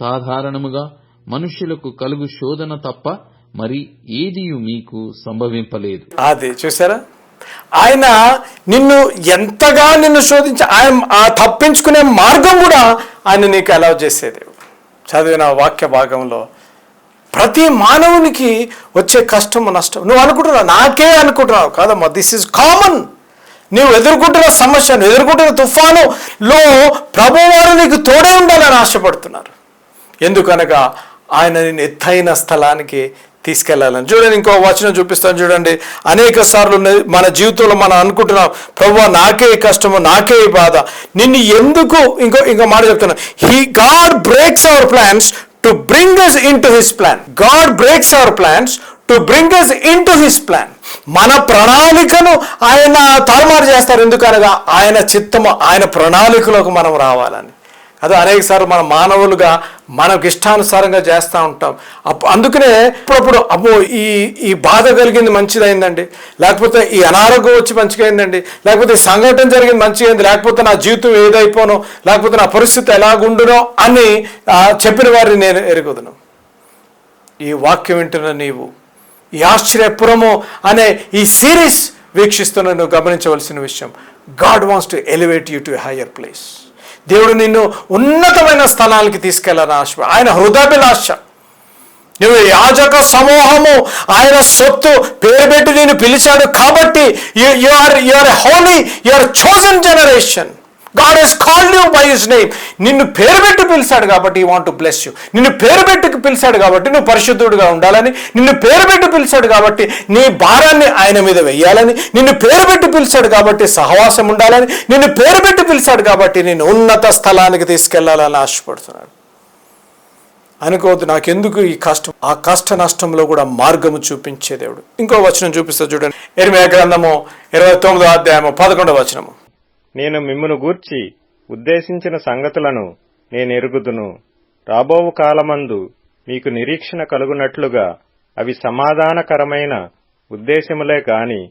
సాధారణముగా మనుష్యులకు కలుగు శోధన తప్ప మరి ఏది మీకు సంభవింపలేదు. అదే చూసారా ఆయన నిన్ను ఎంతగా నిన్ను శోధించి ఆయన ఆ తప్పించుకునే మార్గం కూడా ఆయన నీకు అలౌ చేసేది. చదివిన వాక్య భాగంలో ప్రతి మానవునికి వచ్చే కష్టము నష్టం. నువ్వు అనుకుంటున్నావు? నాకే అనుకుంటున్నావు. కాదమ్మా దిస్ ఇస్ కామన్ నువ్వు ఎదుర్కొంటున్న సమస్యను ఎదుర్కొంటున్న ఎదుర్కొంటున్న తుఫానులో ప్రభువారు నీకు తోడే ఉండాలని ఆశపడుతున్నారు. ఎందుకనగా ఆయన నేను ఎత్తైన స్థలానికి తీసుకెళ్ళాలని. చూడండి ఇంకో వచనం చూపిస్తాను చూడండి. అనేక సార్లు మన జీవితంలో మనం అనుకుంటున్నాం ప్రభు నాకే ఈ కష్టము నాకే ఈ బాధ. నిన్ను ఎందుకు ఇంకో ఇంకో మాట చెప్తున్నా. He God breaks our plans to bring us in to his plan God breaks our plans to bring us in to his plan మన ప్రణాళికను ఆయన తారుమారు చేస్తారు. ఎందుకనగా ఆయన చిత్తము ఆయన ప్రణాళికలోకి మనం రావాలని. అదే అనేక సార్లు మన మానవులుగా మనకు ఇష్టానుసారంగా చేస్తూ ఉంటాం. అప్పు అందుకనే అప్పుడప్పుడు అబ్బో ఈ ఈ బాధ కలిగింది మంచిదైందండి. లేకపోతే ఈ అనారోగ్యం వచ్చి మంచిగా లేకపోతే ఈ సంఘటన జరిగింది మంచిగా లేకపోతే నా జీవితం ఏదైపోనో లేకపోతే నా పరిస్థితి ఎలాగుండునో అని చెప్పిన వారిని నేను ఎరుగుదును. ఈ వాక్యం వింటున్న నీవు ఈ ఆశ్చర్యపురము అనే ఈ సిరీస్ వీక్షిస్తున్న నువ్వు గమనించవలసిన విషయం. God wants to elevate you to higher place. దేవుడు నిన్ను ఉన్నతమైన స్థలానికి తీసుకెళ్ళాలని ఆశ. ఆయన హృదయభిలాష. నువ్వు యాజక సమూహము ఆయన సొత్తు పేరు పెట్టి నేను పిలిచాడు కాబట్టి you are you are holy you are chosen generation God he's called you by his name నిన్ను పేరు పెట్టి పిలిచాడు కాబట్టి ఈ వాంట్ టు బ్లెస్ యూ నిన్ను పేరు పెట్టి పిలిచాడు కాబట్టి నువ్వు పరిశుద్ధుడుగా ఉండాలని నిన్ను పేరు పెట్టి పిలిచాడు కాబట్టి నీ భారాన్ని ఆయన మీద వెయ్యాలని నిన్ను పేరు పెట్టి పిలిచాడు కాబట్టి సహవాసం ఉండాలని నిన్ను పేరు పెట్టి పిలిచాడు కాబట్టి నేను ఉన్నత స్థలానికి తీసుకెళ్ళాలని ఆశపడుతున్నాడు. అనుకోవద్దు నాకెందుకు ఈ కష్టం? ఆ కష్ట నష్టంలో కూడా మార్గము చూపించే దేవుడు. ఇంకో వచనం చూపిస్తా చూడండి. ఎనిమిది గ్రంథము ఇరవై తొమ్మిదో అధ్యాయము పదకొండవ వచనము. నేను మిమ్మును గూర్చి ఉద్దేశించిన సంగతులను నేనెరుగుదును రాబోవు కాలమందు మీకు నిరీక్షణ కలుగునట్లుగా అవి సమాధానకరమైన ఉద్దేశములే గాని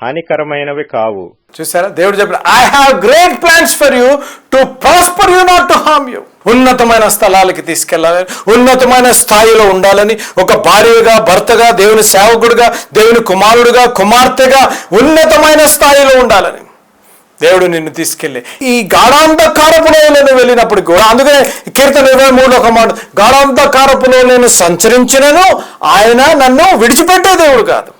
హానికరమైనవి కావు. చూసారా దేవుడు చెప్పిన I have great plans for you to prosper you not to harm you ఉన్నతమైన స్థలాలకి తీసుకెళ్ళాలని ఉన్నతమైన స్థాయిలో ఉండాలని ఒక భార్యగా భర్తగా దేవుని సేవకుడుగా దేవుని కుమారుడుగా కుమార్తెగా ఉన్నతమైన స్థాయిలో ఉండాలని. దేవుడు నిన్ను తీసుకెళ్ళి ఈ గాఢాంధకారపులో నేను వెళ్ళినప్పుడు కూడా అందుకనే కీర్తన ఇరవై మూడు ఒక మాట గాఢాంధకారపులో నేను సంచరించినను ఆయన నన్ను విడిచిపెట్టే దేవుడు కాదు.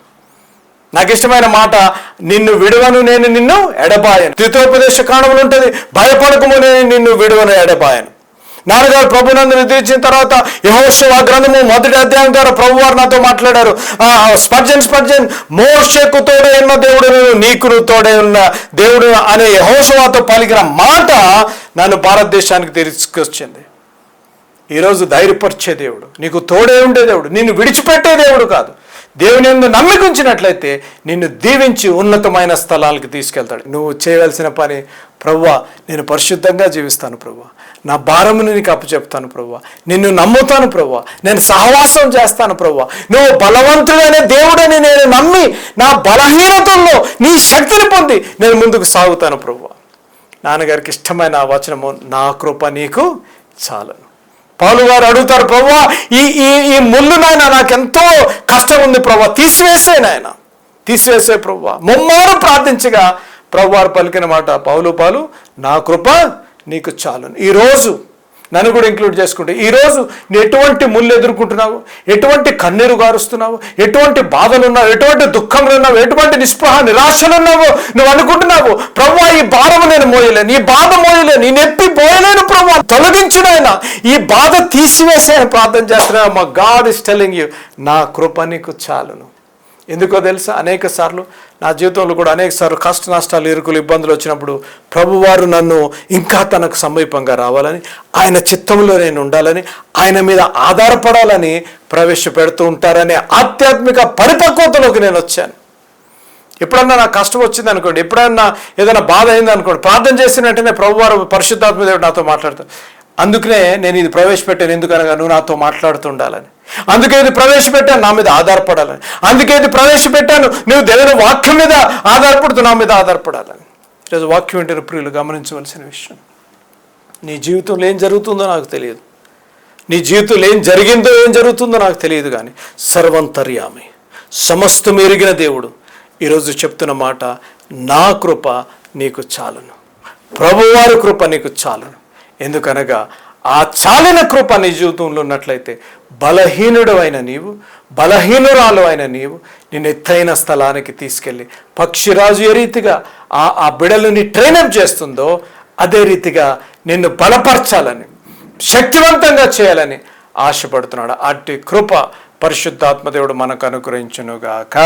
నాకు ఇష్టమైన మాట నిన్ను విడువను నేను నిన్ను ఎడబాయను. ద్వితోపదేశ కాణములు ఉంటుంది భయపడకము నేను నిన్ను విడువను ఎడబాయను. నాన్నగారు ప్రభునందు నిద్రించిన తర్వాత యహోశివ గ్రంథము మొదటి అధ్యాయం ద్వారా ప్రభు వారు నాతో మాట్లాడారు. స్పర్జన్ స్పర్జన్ మోషకు తోడే ఉన్న దేవుడు నీకు తోడే ఉన్న దేవుడు అనే యహోశవాతో పలికిన మాట నన్ను భారతదేశానికి తీసుకొచ్చింది. ఈరోజు ధైర్యపరిచే దేవుడు నీకు తోడే ఉండే దేవుడు నిన్ను విడిచిపెట్టే దేవుడు కాదు. దేవుని ఎందు నమ్మిక ఉంచినట్లయితే నిన్ను దీవించి ఉన్నతమైన స్థలాలకు తీసుకెళ్తాడు. నువ్వు చేయవలసిన పని ప్రవ్వా నేను పరిశుద్ధంగా జీవిస్తాను ప్రవ్వా. నా భారమును నీకు అప్పచెప్తాను ప్రవ్వా. నిన్ను నమ్ముతాను ప్రవ్వా. నేను సహవాసం చేస్తాను ప్రవ్వా. నువ్వు బలవంతుడైన దేవుడని నేను నమ్మి నా బలహీనతల్లో నీ శక్తిని పొంది నేను ముందుకు సాగుతాను ప్రవ్వా. నాన్నగారికి ఇష్టమైన ఆ వచనము నా కృప నీకు చాలను పాలు వారు అడుగుతారు ప్రభా ఈ ఈ ఈ ముళ్ళు నాయన నాకెంతో కష్టం ఉంది ప్రభా తీసివేసే నాయన. తీసివేసే ప్రభా ముమ్మారు ప్రార్థించగా ప్రభు వారు పలికిన మాట పౌలు పాలు నా కృప నీకు చాలును ఈరోజు నన్ను కూడా ఇంక్లూడ్ చేసుకుంటే ఈరోజు నువ్వు ఎటువంటి ముళ్ళు ఎదుర్కొంటున్నావు? ఎటువంటి కన్నీరు గారుస్తున్నావు? ఎటువంటి బాధలు ఉన్నావు ఎటువంటి దుఃఖంలో ఉన్నావు ఎటువంటి నిస్పృహ నిరాశలు ఉన్నావు నువ్వు అనుకుంటున్నావు? ప్రభు ఈ భారము నేను మోయలేను. ఈ బాధ మోయలేను. ఈ నొప్పి పోయలేను ప్రభు తొలగించునైనా ఈ బాధ తీసివేసే ప్రార్థన చేస్తున్నా మా గాడ్ ఇస్ టెలింగ్ యూ నా కృప నీకు చాలును. ఎందుకో తెలుసా? అనేక సార్లు నా జీవితంలో కూడా అనేక సార్లు కష్ట నష్టాలు ఇరుకులు ఇబ్బందులు వచ్చినప్పుడు ప్రభువారు నన్ను ఇంకా తనకు సమీపంగా రావాలని ఆయన చిత్తంలో నేను ఉండాలని ఆయన మీద ఆధారపడాలని ప్రవేశపెడుతూ ఉంటారనే ఆధ్యాత్మిక పరిపక్వతలోకి నేను వచ్చాను. ఎప్పుడన్నా నాకు కష్టం వచ్చింది అనుకోండి ఎప్పుడన్నా ఏదైనా బాధ అయింది అనుకోండి ప్రార్థన చేసినట్టునే ప్రభువారు పరిశుద్ధాత్మ దేవుడు నాతో మాట్లాడుతాడు అందుకనే నేను ఇది ప్రవేశపెట్టాను ఎందుకనగా నువ్వు నాతో మాట్లాడుతుండాలని అందుకే ఇది ప్రవేశపెట్టాను నా మీద ఆధారపడాలని. అందుకే ఇది ప్రవేశపెట్టాను నువ్వు దేవుని వాక్యం మీద ఆధారపడుతూ నా మీద ఆధారపడాలని. ఈరోజు వాక్యం వింటున్న ప్రియులు గమనించవలసిన విషయం. నీ జీవితంలో ఏం జరుగుతుందో నాకు తెలియదు. నీ జీవితంలో ఏం జరిగిందో ఏం జరుగుతుందో నాకు తెలియదు కానీ సర్వంతర్యామి సమస్తం ఎరిగిన దేవుడు ఈరోజు చెప్తున్న మాట నా కృప నీకు చాలును. ప్రభువారి కృప నీకు చాలును. ఎందుకనగా ఆ చాలిన కృప నీ జీవితంలో ఉన్నట్లయితే బలహీనుడు అయిన నీవు బలహీనురాలు అయిన నీవు నిన్ను ఎత్తైన స్థలానికి తీసుకెళ్ళి పక్షిరాజు ఏ రీతిగా ఆ ఆ బిడలుని ట్రైనప్ చేస్తుందో అదే రీతిగా నిన్ను బలపరచాలని శక్తివంతంగా చేయాలని ఆశపడుతున్నాడు. అట్టి కృప పరిశుద్ధాత్మదేవుడు మనకు అనుగ్రహించునుగాక.